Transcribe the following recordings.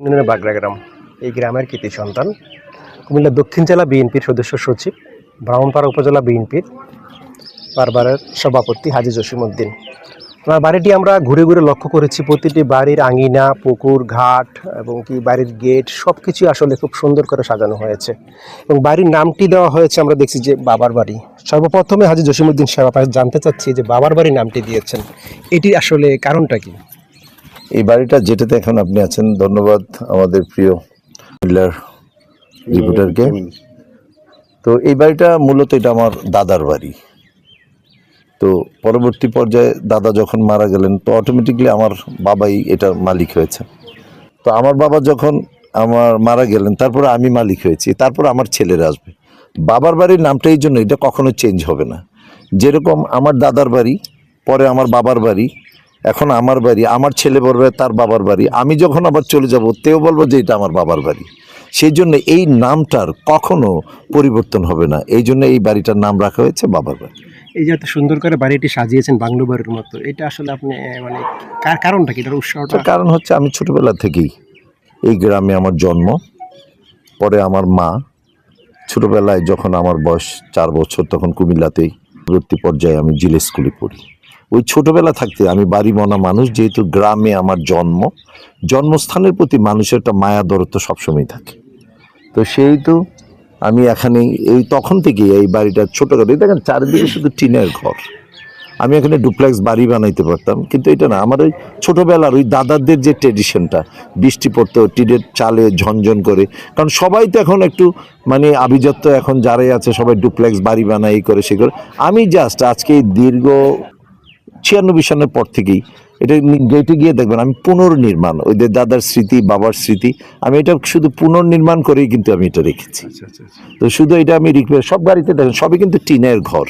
বাগড়া গ্রাম এই গ্রামের কৃতি সন্তান। কুমিল্লা দক্ষিণ জেলা বিএনপির সদস্য সচিব, ব্রাহ্মণপাড়া উপজেলা বিএনপির বারবারের সভাপতি হাজি জসিমউদ্দিন ওনার বাড়িটি আমরা ঘুরে ঘুরে লক্ষ্য করেছি। প্রতিটি বাড়ির আঙিনা, পুকুর, ঘাট এবং কি বাড়ির গেট সব কিছুই আসলে খুব সুন্দর করে সাজানো হয়েছে। এবং বাড়ির নামটি দেওয়া হয়েছে, আমরা দেখছি যে বাবার বাড়ি। সর্বপ্রথমে হাজি জসিমউদ্দিন সাহেব জানতে চাচ্ছি যে বাবার বাড়ি নামটি দিয়েছেন। এটি আসলে কারণটা কি? এই বাড়িটা যেটাতে এখন আপনি আছেন ধন্যবাদ আমাদের প্রিয় মিলার রিপোর্টারকে। তো এই বাড়িটা মূলত এটা আমার দাদার বাড়ি। তো পরবর্তী পর্যায়ে দাদা যখন মারা গেলেন তো অটোমেটিকলি আমার বাবাই এটা মালিক হয়েছে। তো আমার বাবা যখন আমার মারা গেলেন তারপরে আমি মালিক হয়েছি তারপর আমার ছেলেরা আসবে। বাবার বাড়ির নামটা এই জন্য এটা কখনো চেঞ্জ হবে না। যেরকম আমার দাদার বাড়ি পরে আমার বাবার বাড়ি এখন আমার বাড়ি আমার ছেলে বলবে তার বাবার বাড়ি। আমি যখন আবার চলে যাব তেও বলব যে এটা আমার বাবার বাড়ি। সেই জন্য এই নামটার কখনো পরিবর্তন হবে না। এই জন্য এই বাড়িটার নাম রাখা হয়েছে বাবার বাড়ি। এই যে এত সুন্দর করে বাড়িটি সাজিয়েছেন বাংলো বাড়ির মতো এটা আসলে আপনি মানে কারণটা কি? উৎসাহটা? কারণ হচ্ছে আমি ছোটবেলা থেকেই এই গ্রামে আমার জন্ম পরে আমার মা ছোটবেলায় যখন আমার বয়স চার বছর তখন কুমিল্লাতেই পরবর্তী পর্যায়ে আমি জিলে স্কুলে পড়ি। ওই ছোটবেলা থাকতে আমি বাড়ি মনা মানুষ, যেহেতু গ্রামে আমার জন্ম, জন্মস্থানের প্রতি মানুষের একটা মায়া দরত্ব সবসময় থাকে। তো সেই তো আমি এখানে এই তখন থেকে এই বাড়িটা ছোটো করে দেখেন চারিদিকে শুধু টিনের ঘর। আমি এখানে ডুপ্লেক্স বাড়ি বানাইতে পারতাম, কিন্তু এটা না, আমার ওই ছোটোবেলার ওই দাদাদের যে ট্রেডিশনটা, বৃষ্টি পড়তো টিনের চালে ঝনঝন করে, কারণ সবাই তো এখন একটু মানে আভিজাত্য এখন যারাই আছে সবাই ডুপ্লেক্স বাড়ি বানাই করে, সে করে। আমি জাস্ট আজকে দীর্ঘ ছিয়ানব্বই সালের পর থেকেই। এটা গেটে গিয়ে দেখবেন আমি পুনর্নির্মাণ ওদের দাদার স্মৃতি বাবার স্মৃতি আমি এটা শুধু পুনর্নির্মাণ করেই কিন্তু আমি এটা রেখেছি। তো শুধু এটা আমি রিকোয়েস্ট সব গাড়িতে দেখেন সবই কিন্তু টিনের ঘর।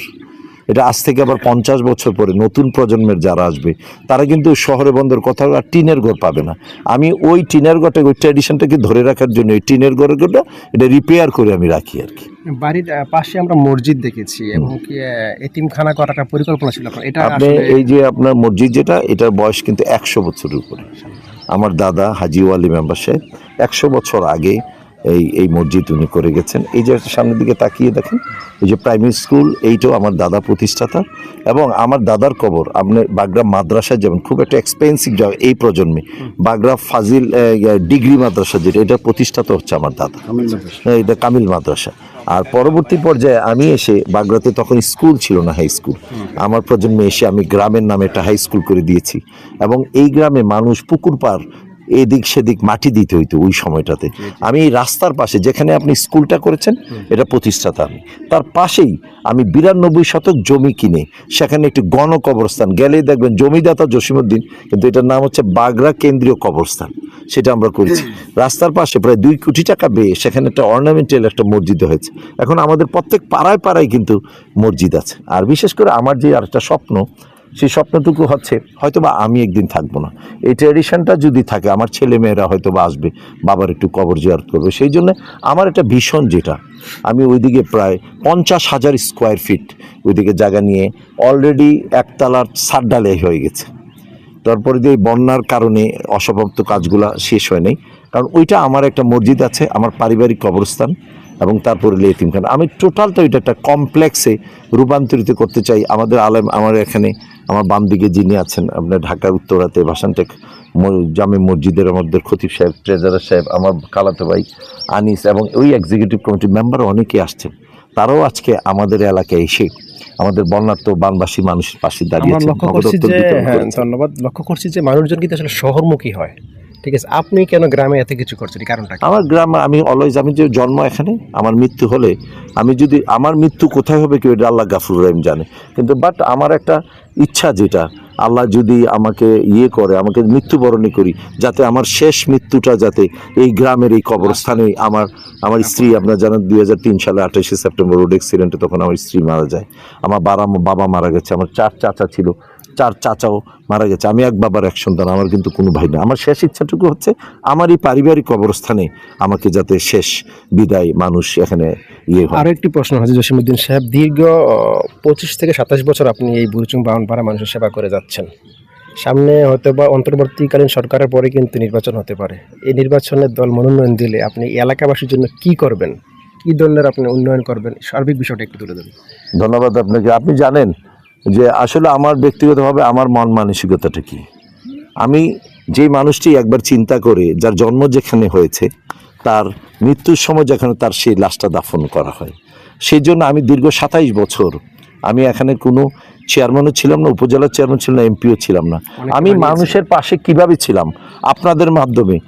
এটা আজ থেকে আবার পঞ্চাশ বছর পরে নতুন প্রজন্মের যারা আসবে তারা কিন্তু শহরে বন্দর কথা আর টিনের ঘর পাবে না। আমি ওই টিনের ঘরটা ওই ট্র্যাডিশনটাকে ধরে রাখার জন্য ওই টিনের ঘরের ঘরটা এটা রিপেয়ার করে আমি রাখি আর কি। বাড়ির পাশে আমরা মসজিদ দেখেছি এবং কি এতিমখানা করার একটা পরিকল্পনা ছিল এটা আপনি এই যে আপনার মসজিদ যেটা এটার বয়স কিন্তু একশো বছরের উপরে। আমার দাদা হাজি ওয়ালি মেম্বার সাহেব একশো বছর আগে এই এই মসজিদ উনি করে গেছেন। এই যে সামনের দিকে তাকিয়ে দেখেন এই যে প্রাইমারি স্কুল এইটাও আমার দাদা প্রতিষ্ঠাতা এবং আমার দাদার কবর আপনার বাগড়া মাদ্রাসা যেমন খুব একটা এক্সপেন্সিভ জায়গা এই প্রজন্মে। বাগড়া ফাজিল ডিগ্রি মাদ্রাসা যেটা এটা প্রতিষ্ঠাতা হচ্ছে আমার দাদা। এটা কামিল মাদ্রাসা। আর পরবর্তী পর্যায়ে আমি এসে বাগড়াতে তখন স্কুল ছিল না হাই স্কুল আমার প্রজন্মে এসে আমি গ্রামের নামে একটা হাই স্কুল করে দিয়েছি। এবং এই গ্রামে মানুষ পুকুর পার এদিক সেদিক মাটি দিতে হইতো ওই সময়টাতে। আমি এই রাস্তার পাশে যেখানে আপনি স্কুলটা করেছেন এটা প্রতিষ্ঠাতা আমি। তার পাশেই আমি বিরানব্বই শতক জমি কিনে সেখানে একটি গণ কবরস্থান গেলেই দেখবেন জমিদাতা জসিমুদ্দিন কিন্তু এটার নাম হচ্ছে বাগড়া কেন্দ্রীয় কবরস্থান সেটা আমরা করেছি। রাস্তার পাশে প্রায় দুই কোটি টাকা বেয়ে সেখানে একটা অর্নামেন্টাল একটা মসজিদ হয়েছে। এখন আমাদের প্রত্যেক পাড়ায় পাড়ায় কিন্তু মসজিদ আছে। আর বিশেষ করে আমার যে আরেকটা স্বপ্ন সেই স্বপ্নটুকু হচ্ছে হয়তো বা আমি একদিন থাকব না। এই ট্র্যাডিশনটা যদি থাকে, আমার ছেলে মেয়েরা হয়তো বা আসবে, বাবার একটু কবর জিয়ারত করবে। সেই জন্য আমার একটা ভীষণ যেটা, আমি ওইদিকে প্রায় পঞ্চাশ হাজার স্কোয়ার ফিট ওইদিকে জায়গা নিয়ে অলরেডি একতলার সার ডালে হয়ে গেছে। তারপরে যে বন্যার কারণে অসমাপ্ত কাজগুলা শেষ হয় নাই, কারণ ওইটা আমার একটা মসজিদ আছে, আমার পারিবারিক কবরস্থান। এবং তারপরে এতিমখানা আমি টোটালটা ওইটা একটা কমপ্লেক্সে রূপান্তরিত করতে চাই। আমাদের আলেম আমার এখানে আমার বাম দিকে যিনি আছেন আপনার ঢাকার উত্তরাতে ভাসানটেক জামে মসজিদের আমাদের খতিব সাহেব ট্রেজারার সাহেব আমার কালাতো ভাই আনিস এবং ওই এক্সিকিউটিভ কমিটির মেম্বার অনেকে আসছেন। তারাও আজকে আমাদের এলাকায় এসে আমাদের বন্যার্থ বানবাসী মানুষের পাশে দাঁড়িয়ে লক্ষ্য করছি যে হ্যাঁ ধন্যবাদ। লক্ষ্য করছি যে মানুষজন কিন্তু আসলে শহরমুখী হয়। ঠিক আছে, আপনি কেন গ্রামে এত কিছু করছেন? কারণটা আমার গ্রাম আমি অলওয়েজ আমি যে জন্ম এখানে, আমার মৃত্যু হলে, আমি যদি, আমার মৃত্যু কোথায় হবে কেউ এটা আল্লাহ গাফুর রহিম জানে। কিন্তু বাট আমার একটা ইচ্ছা যেটা, আল্লাহ যদি আমাকে ইয়ে করে, আমাকে মৃত্যুবরণী করি, যাতে আমার শেষ মৃত্যুটা যাতে এই গ্রামের এই কবরস্থানে আমার আমার স্ত্রী, আপনার জানেন দুই হাজার তিন সালে আঠাশে সেপ্টেম্বর রোড অ্যাক্সিডেন্টে তখন আমার স্ত্রী মারা যায়। আমার বাবা বাবা মারা গেছে, আমার চার চাচা ছিল। চার চাচাও মারা গেছে। আমি এক বাবার এক সন্তান আমার কিন্তু কোনো ভাই না আমার শেষ ইচ্ছাটুকু হচ্ছে আমার এই পারিবারিক কবরস্থানে আমাকে যাতে শেষ বিদায় মানুষ এখানে ইয়ে হয়। আরও একটি প্রশ্ন হাজি জসিমুদ্দিন সাহেব দীর্ঘ পঁচিশ থেকে সাতাশ বছর আপনি এই বুরচুং বাউনপাড়া মানুষের সেবা করে যাচ্ছেন। সামনে হয়তো বা অন্তর্বর্তীকালীন সরকারের পরে কিন্তু নির্বাচন হতে পারে। এই নির্বাচনের দল মনোনয়ন দিলে আপনি এলাকাবাসীর জন্য কি করবেন? কি ধরনের আপনি উন্নয়ন করবেন? সার্বিক বিষয়টা একটু তুলে দেবেন ধন্যবাদ আপনাকে। আপনি জানেন যে আসলে আমার ব্যক্তিগতভাবে আমার মন মানসিকতাটা কি? আমি যেই মানুষটি একবার চিন্তা করে যার জন্ম যেখানে হয়েছে তার মৃত্যুর সময় যেখানে তার সেই লাশটা দাফন করা হয়। সেই জন্য আমি দীর্ঘ সাতাইশ বছর আমি এখানে কোনো চেয়ারম্যানও ছিলাম না উপজেলার চেয়ারম্যান ছিলাম না এমপিও ছিলাম না। আমি মানুষের পাশে কীভাবে ছিলাম? আপনাদের মাধ্যমে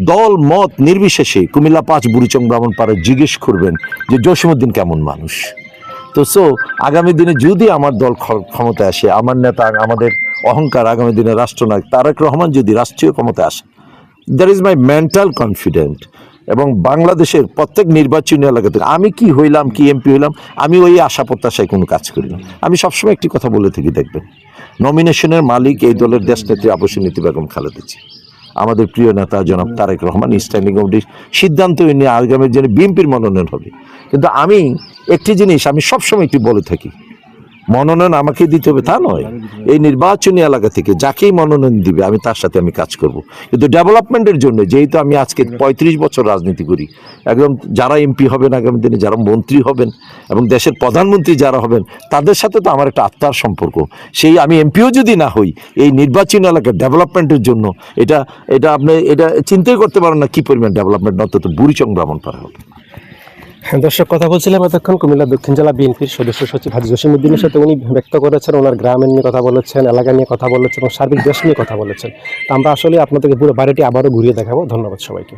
দল মত নির্বিশেষে কুমিল্লা পাঁচ বুড়িচং ব্রাহ্মণপাড়ায় জিজ্ঞেস করবেন যে জসীমউদ্দিন কেমন মানুষ? তো সো আগামী দিনে যদি আমার দল ক্ষমতায় আসে, আমার নেতা, আমাদের অহংকার আগামী দিনে রাষ্ট্রনায়ক তারেক রহমান যদি রাষ্ট্রীয় ক্ষমতায় আসে that is my mental confident এবং বাংলাদেশের প্রত্যেক নির্বাচনী এলাকা থেকে আমি কি হইলাম, কি এমপি হইলাম, আমি ওই আশা প্রত্যাশায় কোনো কাজ করি না। আমি সবসময় একটি কথা বলে থাকি, দেখবেন। নমিনেশনের মালিক এই দলের দেশ নেত্রী আবশ্যক নীতি বেগম খালেদা। আমাদের প্রিয় নেতা জনাব তারেক রহমান স্ট্যান্ডিং কমিটির সিদ্ধান্ত নিয়ে আগামী জন্য বিএনপির মনোনয়ন হবে। কিন্তু আমি একটি জিনিস আমি সবসময় একটি বলে থাকি মনোনয়ন আমাকে দিতে হবে তা নয়। এই নির্বাচনী এলাকা থেকে যাকেই মনোনয়ন দিবে আমি তার সাথে আমি কাজ করব। কিন্তু ডেভেলপমেন্টের জন্য যেহেতু আমি আজকে পঁয়ত্রিশ বছর রাজনীতি করি একদম যারা এমপি হবেন আগামী দিনে যারা মন্ত্রী হবেন এবং দেশের প্রধানমন্ত্রী যারা হবেন তাদের সাথে তো আমার একটা আত্মার সম্পর্ক। সেই আমি এমপিও যদি না হই এই নির্বাচনী এলাকার ডেভেলপমেন্টের জন্য এটা এটা আপনি এটা চিন্তাই করতে পারেন না কি পরিমাণ ডেভেলপমেন্ট অন্তত বুড়িচং ভ্রমণ করা হবে। দর্শক, কথা বলছিলাম এতক্ষণ কুমিল্লা দক্ষিণ জেলা বিএনপির সদস্য সচিব হাজি জসিমুদ্দিনের সাথে। উনি ব্যক্ত করেছেন, ওনার গ্রামের নিয়ে কথা বলেছেন, এলাকা নিয়ে কথা বলেছেন এবং সার্বিক দেশ নিয়ে কথা বলেছেন। আমরা আসলে আপনাদেরকে পুরো বাড়িটি আবারও ঘুরিয়ে দেখাবো। ধন্যবাদ সবাইকে।